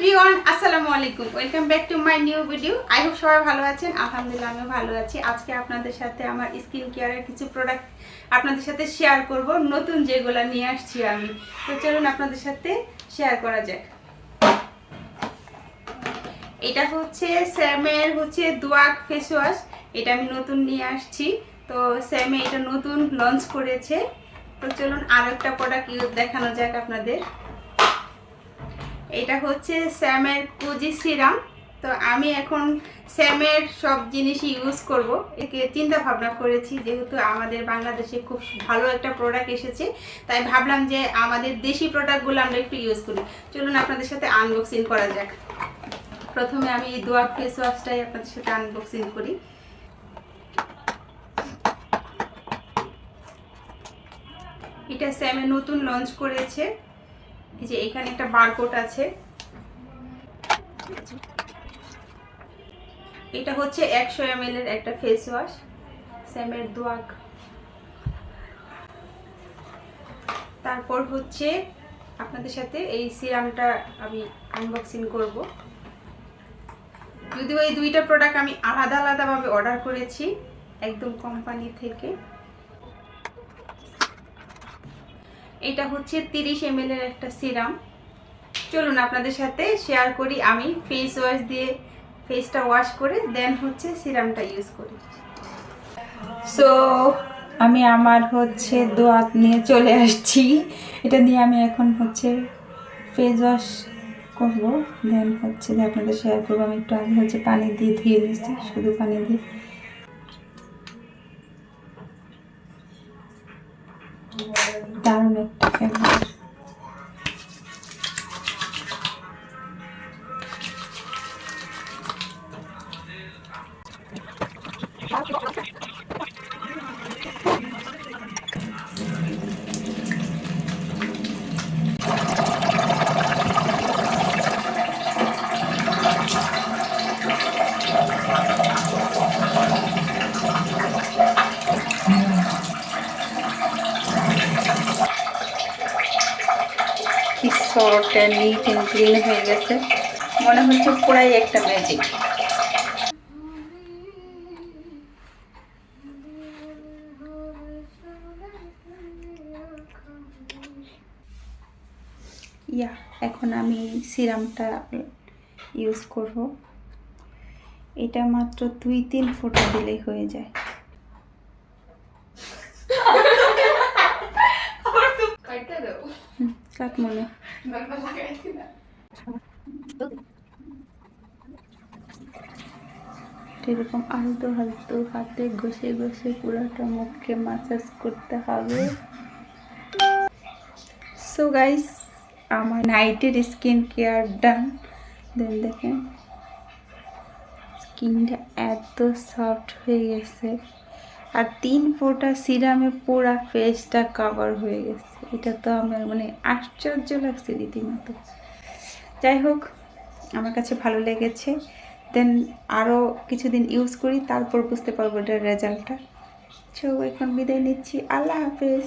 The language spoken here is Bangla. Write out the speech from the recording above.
এভরিওয়ান, আসসালামু আলাইকুম। Welcome back to my new video I hope সবাই ভালো আছেন। আলহামদুলিল্লাহ, আমিও ভালো আছি। আজকে আপনাদের সাথে আমার স্কিন কেয়ারের কিছু প্রোডাক্ট আপনাদের সাথে শেয়ার করব। নতুন যেগুলো নিয়ে আসছি আমি। তো চলুন আপনাদের সাথে শেয়ার করা যাক। এটা হচ্ছে স্যামের হচ্ছে দোয়াক ফেস ওয়াশ এটা আমি নতুন নিয়ে আসছি। তো স্যামে এটা নতুন লঞ্চ করেছে। তো চলুন আরও একটা প্রোডাক্ট ইউজ দেখানো যাক আপনাদের। এটা হচ্ছে স্যামের কুজি সিরাম। তো আমি এখন স্যামের সব জিনিসই ইউজ করব। একে চিন্তা ভাবনা করেছি, যেহেতু আমাদের বাংলাদেশে খুব ভালো একটা প্রোডাক্ট এসেছে, তাই ভাবলাম যে আমাদের দেশি প্রোডাক্টগুলো আমরা একটু ইউজ করি। চলুন আপনাদের সাথে আনবক্সিং করা যাক। প্রথমে আমি এই দোয়া ফেস ওয়াশটাই আপনাদের সাথে আনবক্সিং করি। এটা স্যামে নতুন লঞ্চ করেছে। এই যে এখানে একটা বারকোড আছে। এটা হচ্ছে একশো এম এর একটা ফেস ওয়াশ স্যামের দোয়াক। তারপর হচ্ছে আপনাদের সাথে এই সিরামটা আমি আনবক্সিং করব। যদিও এই দুইটা প্রোডাক্ট আমি আলাদা আলাদাভাবে অর্ডার করেছি, একদম কোম্পানি থেকে। এটা হচ্ছে তিরিশ এম এর একটা সিরাম চলুন আপনাদের সাথে শেয়ার করি। আমি ফেস ওয়াশ দিয়ে ফেসটা ওয়াশ করে দেন হচ্ছে সিরামটা ইউজ করি। সো আমি আমার হচ্ছে দোয়াত নিয়ে চলে আসছি। এটা দিয়ে আমি এখন হচ্ছে ফেস ওয়াশ করব। দেন হচ্ছে যে আপনাদের শেয়ার করব। আমি একটু আগে হচ্ছে পানি দিয়ে ধুয়ে নিচ্ছি শুধু পানি দিয়ে। দারুণ একটা flavour and neat and clean হয়ে গেছে। মনে হচ্ছে পুরাই একটা ম্যাজিক ইয়া, এখন আমি সিরামটা ইউজ করব। এটা মাত্র দুই তিন ফোঁটা দিলেই হয়ে যায়। কাট মনে। এরকম আলতো হালতো হাতে ঘষে ঘষে পুরোটা মুখকে মাসাজ করতে হবে। সো গাইস আমার নাইটের স্কিন কেয়ার ডান দেন দেখেন স্কিনটা এত সফট হয়ে গেছে। আর তিন ফোঁটা সিরামে পুরা ফেসটা কভার হয়ে গেছে। এটা তো আমার মানে আশ্চর্য লাগছে রীতিমতো। যাই হোক, আমার কাছে ভালো লেগেছে। দেন আরও কিছুদিন ইউজ করি, তারপর বুঝতে পারব এটার রেজাল্টটা সো এখন বিদায় নিচ্ছি। আল্লাহ হাফেজ।